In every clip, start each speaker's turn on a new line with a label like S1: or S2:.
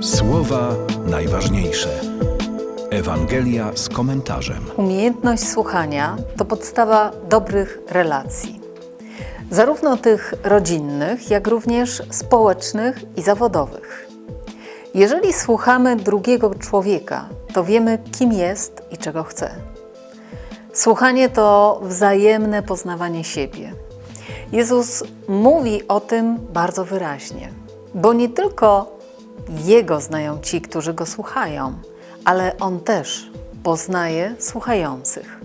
S1: Słowa najważniejsze. Ewangelia z komentarzem.
S2: Umiejętność słuchania to podstawa dobrych relacji. Zarówno tych rodzinnych, jak również społecznych i zawodowych. Jeżeli słuchamy drugiego człowieka, to wiemy, kim jest i czego chce. Słuchanie to wzajemne poznawanie siebie. Jezus mówi o tym bardzo wyraźnie, bo nie tylko Jego znają ci, którzy Go słuchają, ale On też poznaje słuchających.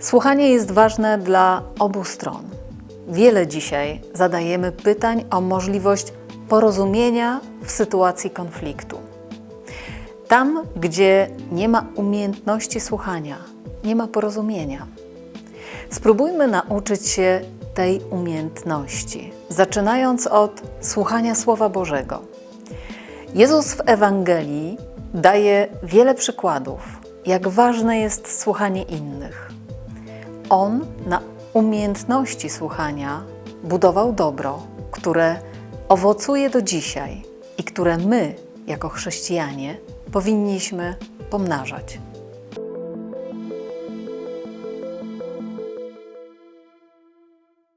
S2: Słuchanie jest ważne dla obu stron. Wiele dzisiaj zadajemy pytań o możliwość porozumienia w sytuacji konfliktu. Tam, gdzie nie ma umiejętności słuchania, nie ma porozumienia. Spróbujmy nauczyć się tej umiejętności, zaczynając od słuchania Słowa Bożego. Jezus w Ewangelii daje wiele przykładów, jak ważne jest słuchanie innych. On na umiejętności słuchania budował dobro, które owocuje do dzisiaj i które my, jako chrześcijanie, powinniśmy pomnażać.